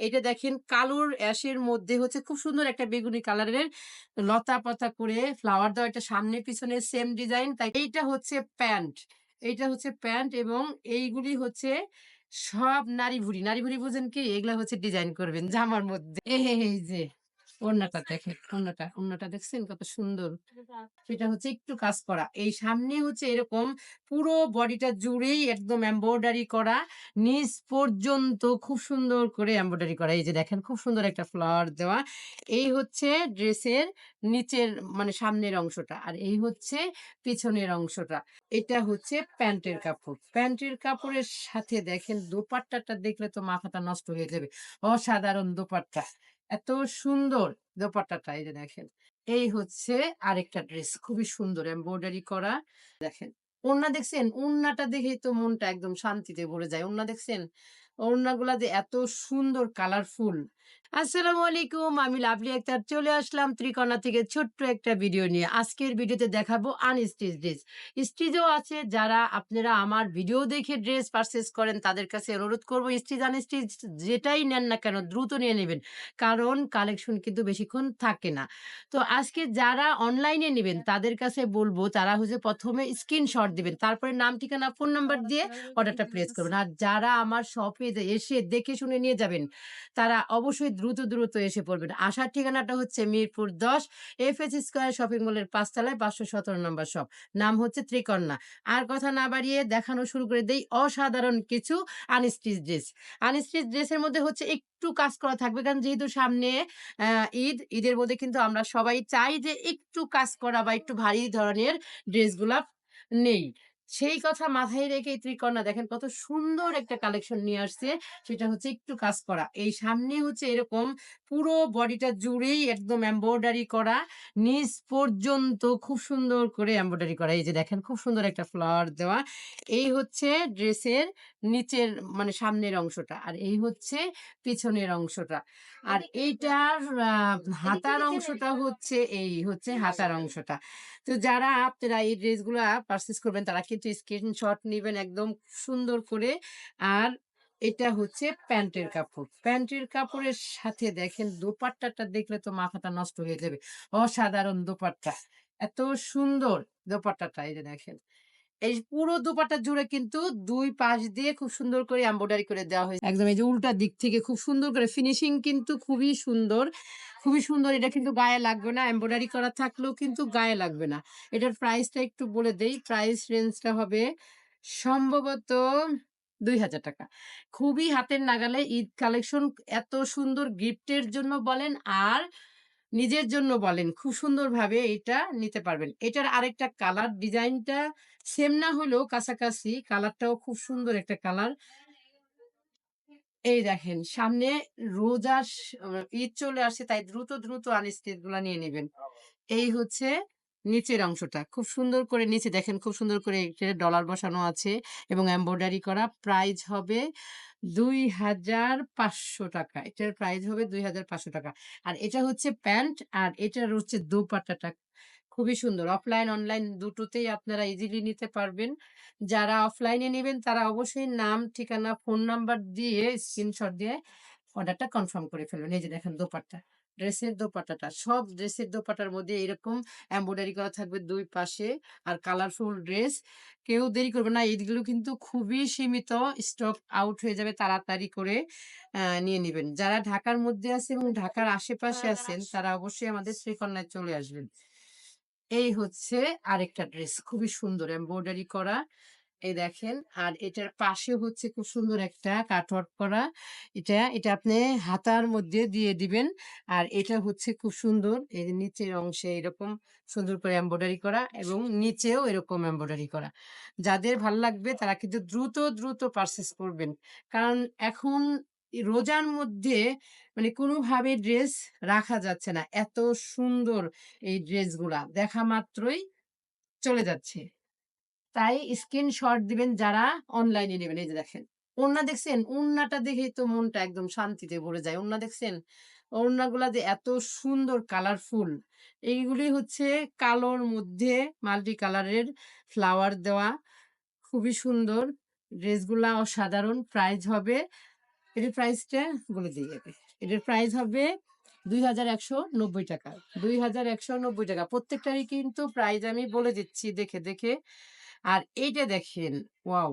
এটা দেখেন কালোর অ্যাশের মধ্যে হচ্ছে খুব সুন্দর একটা বেগুনি কালারের লতা পাতা করে ফ্লাওয়ার দেওয়া এটা সামনে পিছনে সেম ডিজাইন তাই এইটা হচ্ছে প্যান্ট। এইটা হচ্ছে প্যান্ট এবং এইগুলি হচ্ছে সব নারী ভুড়ি নারী ভুড়ি বুঝেন কি? এগুলা হচ্ছে ডিজাইন করবেন জামার মধ্যে। এই যে দেখেন দেখছেন কত সুন্দর? সেটা হচ্ছে একটু কাজ করা। এই সামনে হচ্ছে এরকম পুরো বডিটা জুড়েই একদম এমব্রয়ডারি করা, নিচ পর্যন্ত খুব সুন্দর করে এমব্রয়ডারি করা। এই যে দেখেন, খুব সুন্দর একটা ফ্লাওয়ার দেওয়া। এই হচ্ছে ড্রেসের নিচের মানে সামনের অংশটা আর এই হচ্ছে পিছনের অংশটা। এটা হচ্ছে প্যান্টের কাপড়। প্যান্টের কাপড়ের সাথে দেখেন দোপাট্টাটা দেখলে তো মাথাটা নষ্ট হয়ে যাবে। অসাধারণ দোপাট্টা। এত সুন্দর দোপাট্টাটা, এই যে দেখেন। এই হচ্ছে আরেকটা ড্রেস, খুবই সুন্দর এমব্রয়ডারি করা। দেখেন, ওড়না দেখছেন? ওড়নাটা দেখেই তো মনটা একদম শান্তিতে ভরে যায়। ওড়না দেখছেন? ওড়নাগুলা যে এত সুন্দর কালারফুল আসসালামু আলাইকুম আমি লাভলি আক্তার, চলে আসলাম ত্রিকোণা থেকে ছোট্ট একটা ভিডিও নিয়ে। আজকের ভিডিওতে দেখাবো আনস্টিচ ড্রেস স্টিচও আছে যারা আপনারা আমার ভিডিও দেখে ড্রেস পারচেস করেন, তাদের কাছে অনুরোধ করব স্টিচ আনস্টিচ যেটাই নেন না কেন, দ্রুত নিয়ে নেবেন। কারণ কালেকশন কিন্তু বেশিক্ষণ থাকে না। তো আজকে যারা অনলাইনে নেবেন, তাদের কাছে বলব, তারা হচ্ছে প্রথমে স্ক্রিনশট দিবেন। তারপরে নাম, ঠিকানা ফোন নাম্বার দিয়ে অর্ডারটা প্লেস করবেন। আর যারা আমার শপে এসে দেখে শুনে নিয়ে যাবেন। তারা অবশ্যই দ্রুত দ্রুত এসে পড়বেন। আসার ঠিকানাটা হচ্ছে মিরপুর দশ এফ এস স্কোয়ার শপিং মলের পাঁচতলায় পাঁচশো সতেরো নম্বর শপ। নাম হচ্ছে ত্রিকন্যা। আর কথা না বাড়িয়ে দেখানো শুরু করে দেই অসাধারণ কিছু আনস্টিচ ড্রেস। আনস্টিচ ড্রেসের মধ্যে হচ্ছে একটু কাজ করা থাকবে কারণ যেহেতু সামনে ঈদ, ঈদের মধ্যে কিন্তু আমরা সবাই চাই যে একটু কাজ করা বা একটু ভারী ধরনের ড্রেসগুলা নেই। সেই কথা মাথায় রেখে ত্রিকর্ণা দেখেন কত সুন্দর একটা কালেকশন নিয়ে আসছে। সেটা হচ্ছে একটু কাজ করা। এই সামনে হচ্ছে এরকম পুরো বডিটা জুড়েই একদম এম্ব্রয়ডারি করা। নিজ পর্যন্ত খুব সুন্দর করে এম্ব্রয়ডারি করা। এই যে দেখেন খুব সুন্দর একটা ফ্লাওয়ার দেওয়া। এই হচ্ছে ড্রেসের নিচের মানে সামনের অংশটা আর এই হচ্ছে পিছনের অংশটা। আর এইটার হাতার অংশটা হচ্ছে এই হচ্ছে হাতার অংশটা। তো যারা আপনারা এই ড্রেসগুলা পারচেস করবেন তারা কিন্তু স্ক্রিনশট নেবেন একদম সুন্দর করে। আর এটা হচ্ছে প্যান্টের কাপড়। প্যান্টের কাপড়ের সাথে দেখেন দোপাট্টাটা দেখলে তো মাথাটা নষ্ট হয়ে যাবে। অসাধারণ দোপাট্টা। এত সুন্দর দোপাট্টাটা এই যে দেখেন। এই পুরো দুপাটা জুড়ে কিন্তু দুই পাশ দিয়ে খুব সুন্দর করে এমব্রয়ডারি করে দেওয়া হয়েছে। একদম এই যে উল্টা দিক থেকে খুব সুন্দর করে ফিনিশিং কিন্তু খুবই সুন্দর। খুবই সুন্দর, এটা কিন্তু গায়ে লাগবে না এমব্রয়ডারি করা থাকলেও কিন্তু গায়ে লাগবে না। এটার প্রাইসটা একটু বলে দেই প্রাইস রেঞ্জটা হবে সম্ভবত দুই হাজার টাকা। খুবই হাতের নাগালে ঈদ কালেকশন এত সুন্দর গিফটের জন্য বলেন, আর নিজের জন্য বলেন, খুব সুন্দরভাবে এটা নিতে পারবেন। এটার আরেকটা কালার ডিজাইনটা সেম না হলেও কাছাকাছি কালারটাও খুব সুন্দর একটা কালার। এই দেখেন, সামনে রোজা ঈদ চলে আসছে তাই দ্রুত দ্রুত আনস্টিচগুলা নিয়ে নেবেন। এই হচ্ছে নিচের অংশটা, খুব সুন্দর করে নিচে দেখেন, খুব সুন্দর করে ডলার বসানো আছে এবং এমব্রয়ডারি করা, প্রাইস হবে দুই হাজার পাঁচশো টাকা। এটার প্রাইস হবে দুই হাজার পাঁচশো টাকা। আর এটা হচ্ছে প্যান্ট আর এটার হচ্ছে দোপাট্টাটা। খুবই সুন্দর। অফলাইন অনলাইন দুটোতেই আপনারা ইজিলি নিতে পারবেন। যারা অফলাইনে নেবেন, তারা অবশ্যই নাম, ঠিকানা ফোন নাম্বার দিয়ে স্ক্রিনশট দিয়ে অর্ডারটা কনফার্ম করে ফেলবেন এই যে দেখেন দোপাট্টা। ড্রেসের দোপাট্টাটা। সব ড্রেসের দোপাট্টার মধ্যে এরকম এমব্রয়ডারি করা থাকবে দুই পাশে আর কালারফুল ড্রেস কেউ দেরি করবে না এইগুলো কিন্তু খুবই সীমিত স্টক আউট হয়ে যাবে তাড়াতাড়ি করে নিয়ে নেবেন। যারা ঢাকার মধ্যে আছে এবং ঢাকার আশেপাশে আছেন তারা অবশ্যই আমাদের শ্রীকন্যায় চলে আসবেন। এই হচ্ছে আরেকটা ড্রেস খুবই সুন্দর এমব্রয়ডারি করা। এই দেখেন, আর এটার পাশে হচ্ছে খুব সুন্দর একটা কাটওয়ার্ক করা। এটা এটা আপনি হাতার মধ্যে দিয়ে দিবেন, আর এটা হচ্ছে খুব সুন্দর। যে নিচের অংশে এরকম সুন্দর করে এমব্রয়ডারি করা এবং নিচেও এরকম এমব্রয়ডারি করা। যাদের ভালো লাগবে তারা কিন্তু দ্রুত দ্রুত পারচেস করবেন। কারণ এখন রোজার মধ্যে মানে কোনোভাবে ড্রেস রাখা যাচ্ছে না। এত সুন্দর এই ড্রেসগুলা দেখা মাত্রই চলে যাচ্ছে। তাই স্ক্রিনশট দিবেন যারা অনলাইনে নেবেন। এই যে দেখেন, ওড়না দেখছেন? ওড়নাটা দেখেই তো মনটা একদম শান্তিতে ভরে যায়। ওড়না দেখছেন? ওড়নাগুলা যে এত সুন্দর কালারফুল এইগুলি হচ্ছে কালোর মধ্যে মাল্টি কালারের ফ্লাওয়ার দেওয়া। খুবই সুন্দর। ড্রেসগুলা অসাধারণ। প্রাইস হবে এটার প্রাইসটা বলে দিই আগে। এটার প্রাইস হবে দুই হাজার একশো নব্বই টাকা। দুই হাজার একশো নব্বই টাকা। প্রত্যেকটারই কিন্তু প্রাইস আমি বলে দিচ্ছি দেখে দেখে। আর এইটা দেখেন, ওয়াও।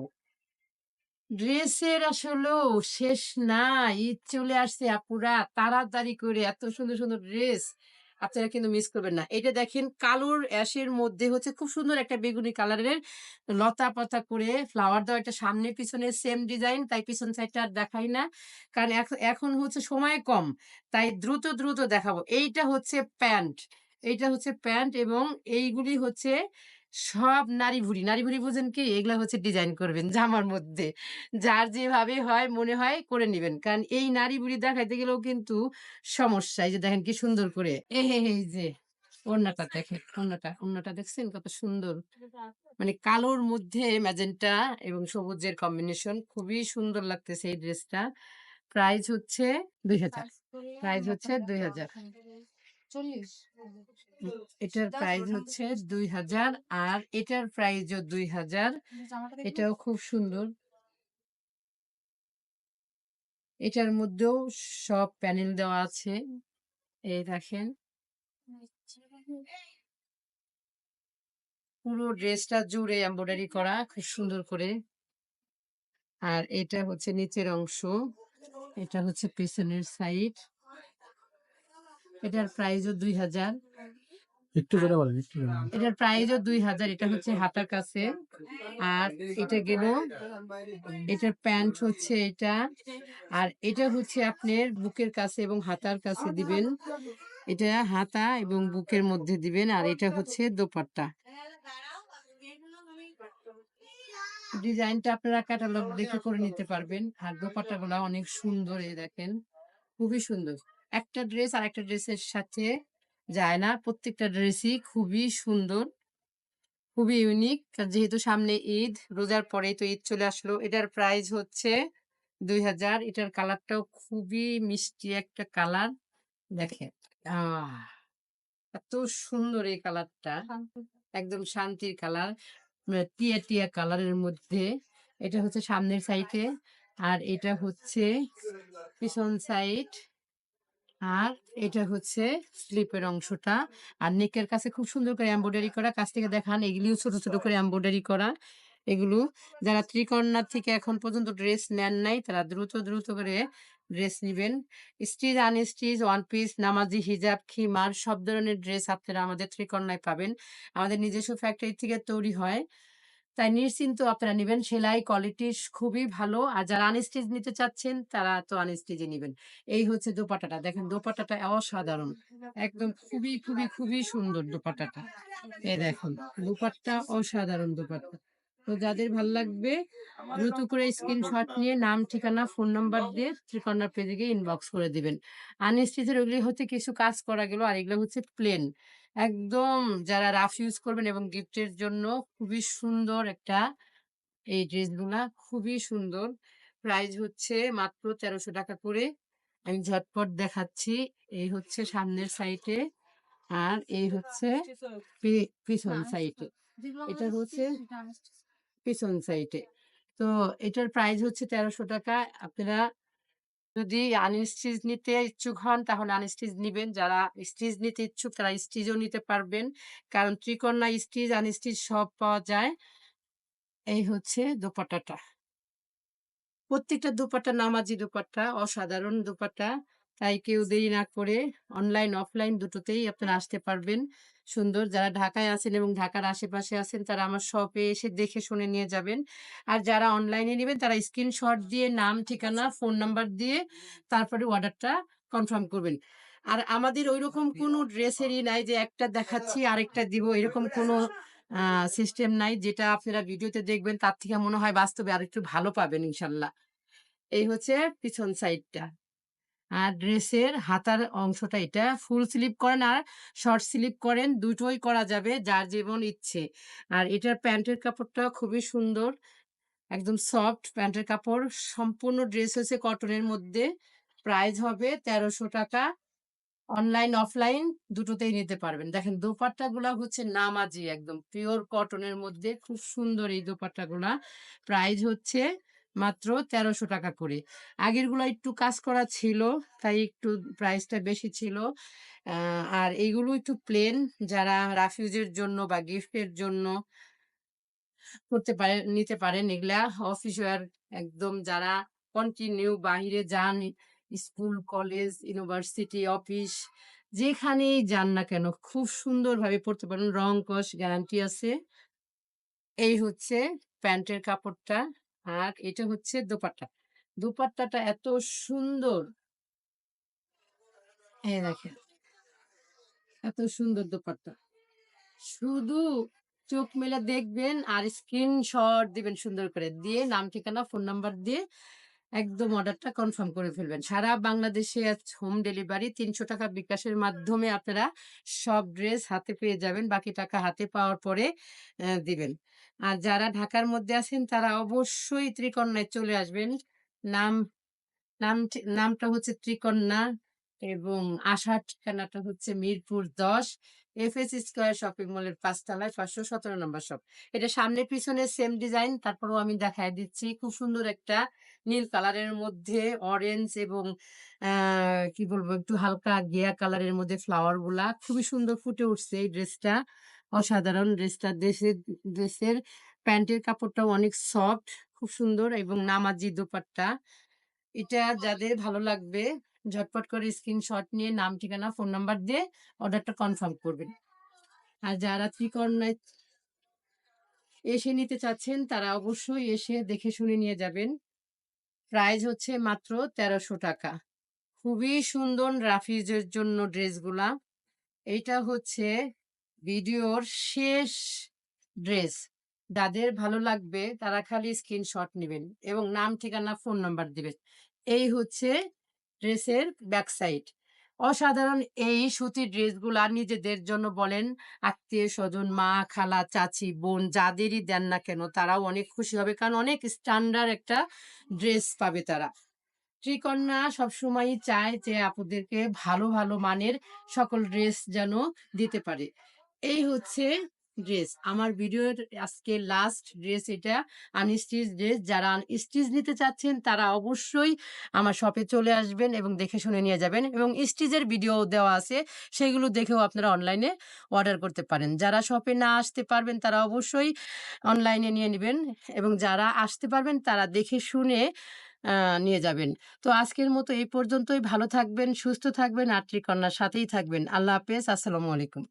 ড্রেসের আসলেও শেষ না ঈদ চলে আসছে আপুরা, তাড়াতাড়ি করে এত সুন্দর সুন্দর ড্রেস। আপনারা কিন্তু মিস করবেন না। এটা দেখেন, কালোর অ্যাশের মধ্যে হচ্ছে খুব সুন্দর একটা বেগুনি কালারের লতা পাতা করে ফ্লাওয়ার দেওয়া একটা সামনে পিছনে সেম ডিজাইন তাই পিছন সাইডটা আর দেখাই না। কারণ এখন হচ্ছে সময় কম, তাই দ্রুত দ্রুত দেখাবো। এইটা হচ্ছে প্যান্ট, এইটা হচ্ছে প্যান্ট এবং এইগুলি হচ্ছে সব নারী ভুড়ি নারী ভুড়ি বুঝেন কি? এগুলা হচ্ছে ডিজাইন করবেন জামার মধ্যে। যার যেভাবে হয় মনে হয় করে নেবেন। কারণ এই নারী বুড়ি দেখাইতে গেলেও কিন্তু সমস্যা। এই যে দেখেন কি সুন্দর করে। এ হে হে, যে ওড়নাটা দেখেন। ওড়নাটা অন্যটা দেখছেন? কত সুন্দর। মানে কালোর মধ্যে ম্যাজেন্টা এবং সবুজের কম্বিনেশন খুবই সুন্দর লাগতেছে এই ড্রেসটা। প্রাইস হচ্ছে দুই হাজার। প্রাইস হচ্ছে দুই হাজার। চল্লিশ এটার প্রাইস হচ্ছে দুই হাজার আর এটার প্রাইসও দুই হাজার। এটাও খুব সুন্দর। এটার মধ্যেও সব প্যানেল দেওয়া আছে। এই দেখেন। পুরো ড্রেসটা জুড়ে এমব্রয়ডারি করা খুব সুন্দর করে। আর এটা হচ্ছে নিচের অংশ। এটা হচ্ছে পেছনের সাইড এটার প্রাইসও দুই হাজার। একটু করে বলেন একটু। এটার প্রাইসও দুই হাজার এটা হচ্ছে হাতার কাছে। আর এটা গেল এটার প্যান্ট হচ্ছে এটা। আর এটা হচ্ছে আপনার বুকের কাছে এবং হাতার কাছে দিবেন। এটা হাতা এবং বুকের মধ্যে দিবেন আর এটা হচ্ছে দোপাট্টা। ডিজাইনটা আপনারা ক্যাটালগ দেখে করে নিতে পারবেন। আর দোপাট্টা গুলা অনেক সুন্দর এই দেখেন। খুবই সুন্দর। একটা ড্রেস আর একটা ড্রেসের সাথে যায় না। প্রত্যেকটা ড্রেসই খুবই সুন্দর, খুবই ইউনিক যেহেতু সামনে ঈদ, রোজার পরেই তো ঈদ চলে আসলো। এটার প্রাইস হচ্ছে দুই হাজার। এটার কালারটাও খুবই মিষ্টি একটা কালার আহ, এত সুন্দর এই কালারটা একদম শান্তির কালার টিয়া টিয়া কালারের মধ্যে। এটা হচ্ছে সামনের সাইডে আর এটা হচ্ছে পিছন সাইড আর এটা হচ্ছে স্লিপের অংশটা। আর নেকের কাছে খুব সুন্দর করে এমব্রয়ডারি করা। কাছ থেকে দেখান, এগুলিও ছোট ছোট করে এমব্রয়ডারি করা। এগুলো যারা ত্রিকর্ণার থেকে এখন পর্যন্ত ড্রেস নেন নাই, তারা দ্রুত দ্রুত করে ড্রেস নেবেন। স্টিচ আনস্টিচ ওয়ান পিস নামাজি হিজাব খিমার, সব ধরনের ড্রেস আপনারা আমাদের ত্রিকর্ণায় পাবেন। আমাদের নিজস্ব ফ্যাক্টরি থেকে তৈরি হয়। তাই নিশ্চিন্ত আপনারা নেবেন। সেলাই কোয়ালিটি খুবই ভালো। আর যারা আনস্টিচ নিতে চাচ্ছেন, তারা তো আনস্টিচে নেবেন। এই হচ্ছে দোপাটাটা দেখেন দোপাটাটা অসাধারণ। একদম খুবই খুবই খুবই সুন্দর দোপাটাটা এই দেখুন, দোপাট্টা অসাধারণ দোপাট্টা। তো যাদের ভালো লাগবে, দ্রুত করে স্ক্রিনশট নিয়ে নাম, ঠিকানা ফোন নাম্বার দিয়ে ত্রিকর্ণার পেজে গিয়ে ইনবক্স করে দিবেন। আনস্টিচের ওগুলি হচ্ছে কিছু কাজ করা গেল, আর এগুলো হচ্ছে প্লেন একদম যারা রাফ ইউজ করবেন এবং গিফটের জন্য খুবই সুন্দর একটা এই ড্রেসগুলা খুবই সুন্দর। প্রাইস হচ্ছে মাত্র তেরোশো টাকা করে। আমি ঝটপট দেখাচ্ছি। এই হচ্ছে সামনের সাইডে আর এই হচ্ছে পিছন সাইডে এটা হচ্ছে পিছন সাইডে তো এটার প্রাইস হচ্ছে তেরোশো টাকা। আপনারা যদি আনস্টিচ নিতে ইচ্ছুক হন, তাহলে আনস্টিচ নিবেন। যারা স্টিচ নিতে ইচ্ছুক, তারা স্টিচও নিতে পারবেন। কারণ ত্রিকন্যা স্টিচ আনস্টিচ সব পাওয়া যায়। এই হচ্ছে দোপাট্টাটা। প্রত্যেকটা দোপাট্টা নামাজি দোপাট্টা, অসাধারণ দোপাট্টা। তাই কেউ দেরি না করে অনলাইন অফলাইন দুটোতেই আপনারা আসতে পারবেন। সুন্দর। যারা ঢাকায় আছেন এবং ঢাকার আশেপাশে আছেন, তারা আমার শপে এসে দেখে শুনে নিয়ে যাবেন। আর যারা অনলাইনে নেবেন, তারা স্ক্রিনশট দিয়ে, নাম, ঠিকানা, ফোন নাম্বার দিয়ে তারপরে অর্ডারটা কনফার্ম করবেন। আর আমাদের ওই রকম কোনো ড্রেসেরই নাই যে একটা দেখাচ্ছি, আরেকটা দিব। এরকম কোনো সিস্টেম নাই যেটা আপনারা ভিডিওতে দেখবেন, তার থেকে মনে হয় বাস্তবে আরেকটু ভালো পাবেন ইনশাল্লাহ। এই হচ্ছে পিছন সাইডটা। আর ড্রেসের হাতার অংশটা এটা ফুল স্লিপ করেন আর শর্ট স্লিপ করেন, দুটোই করা যাবে যার যেমন ইচ্ছে। আর এটার প্যান্টের কাপড়টা খুবই সুন্দর, একদম সফট প্যান্টের কাপড়, সম্পূর্ণ ড্রেস হচ্ছে কটনের মধ্যে। প্রাইস হবে তেরোশো টাকা। অনলাইন অফলাইন দুটোতেই নিতে পারবেন। দেখেন দোপাট্টা গুলা হচ্ছে নামাজি একদম পিওর কটনের মধ্যে, খুব সুন্দর এই দোপাট্টা গুলা প্রাইস হচ্ছে মাত্র তেরোশো টাকা করে। আগেরগুলো একটু কাজ করা ছিল, তাই একটু প্রাইসটা বেশি ছিল। আর এইগুলো একটু প্লেন যারা রাফিউজের জন্য বা গিফটের জন্য করতে পারে, নিতে পারেন, এগুলা অফিস ওয়ার একদম যারা কন্টিনিউ বাইরে যান, স্কুল কলেজ ইউনিভার্সিটি অফিস যেখানেই যান না কেন, খুব সুন্দরভাবে পড়তে পারেন। রং কস গ্যারান্টি আছে। এই হচ্ছে প্যান্টের কাপড়টা। আর এটা হচ্ছে দোপাট্টা। দোপাট্টাটা এত সুন্দর। এই দেখেন, এত সুন্দর দোপাট্টা। শুধু চোখ মেলে দেখবেন আর স্ক্রিনশট দিবেন সুন্দর করে। দিয়ে নাম, ঠিকানা ফোন নাম্বার দিয়ে একদম অর্ডারটা কনফার্ম করে ফেলবেন। সারা বাংলাদেশে হোম ডেলিভারি তিনশো টাকা বিকাশের মাধ্যমে আপনারা সব ড্রেস হাতে পেয়ে যাবেন, বাকি টাকা হাতে পাওয়ার পরে দিবেন। আর যারা ঢাকার মধ্যে আছেন, তারা অবশ্যই ত্রিকন্যায় চলে আসবেন। নাম নাম, নামটা হচ্ছে ত্রিকন্যা এবং আসার ঠিকানাটা হচ্ছে মিরপুর দশ। এফ এস স্কোয়ার শপিং মলের পাঁচতলায় পাঁচশো সতেরো নম্বর শপ এটা সামনে পিছনে সেম ডিজাইন তারপরেও আমি দেখায় দিচ্ছি। খুব সুন্দর একটা নীল কালারের মধ্যে অরেঞ্জ এবং কি বলব, একটু হালকা গিয়া কালারের মধ্যে ফ্লাওয়ারগুলা। খুবই সুন্দর ফুটে উঠছে এই ড্রেসটা। অসাধারণ ড্রেসটা। দেশের ড্রেসের প্যান্টের কাপড়টাও অনেক সফট খুব সুন্দর এবং নামাজি দোপাট্টা। এটা যাদের ভালো লাগবে ঝটপট করে স্ক্রিনশট নিয়ে নাম, ঠিকানা ফোন নাম্বার দিয়ে অর্ডারটা কনফার্ম করবেন। আর যারা ত্রিকর্ণায় এসে নিতে চাচ্ছেন, তারা অবশ্যই এসে দেখে শুনে নিয়ে যাবেন। প্রাইস হচ্ছে মাত্র তেরোশো টাকা। খুবই সুন্দর রাফিজের জন্য ড্রেসগুলা। এইটা হচ্ছে ভিডিওর শেষ ড্রেস। যাদের ভালো লাগবে, তারা খালি স্ক্রিনশট নেবেন এবং নাম, ঠিকানা ফোন নাম্বার দিবেন। এই হচ্ছে ড্রেসের ব্যাক সাইড অসাধারণ এই সুতির ড্রেসগুলা নিজেদের জন্য বলেন, আত্মীয় স্বজন, মা, খালা, চাচি, বোন যাদেরই দেন না কেন তারাও অনেক খুশি হবে কারণ অনেক স্ট্যান্ডার্ড একটা ড্রেস পাবে তারা। ত্রিকন্যা সবসময়ই চায় যে আপুদেরকে ভালো ভালো মানের সকল ড্রেস যেন দিতে পারে। এই হচ্ছে ড্রেস আমার ভিডিওর আজকে লাস্ট ড্রেস এটা আনস্টিচ ড্রেস যারা স্টিচ নিতে চাচ্ছেন, তারা অবশ্যই আমার শপে চলে আসবেন এবং দেখে শুনে নিয়ে যাবেন এবং স্টিচের ভিডিও দেওয়া আছে, সেগুলো দেখেও আপনারা অনলাইনে অর্ডার করতে পারেন। যারা শপে না আসতে পারবেন, তারা অবশ্যই অনলাইনে নিয়ে নেবেন এবং যারা আসতে পারবেন, তারা দেখে শুনে নিয়ে যাবেন। তো আজকের মতো এই পর্যন্তই। ভালো থাকবেন, সুস্থ থাকবেন, আর সাথেই থাকবেন। আল্লাহ হাফেজ। আসসালামু আলাইকুম।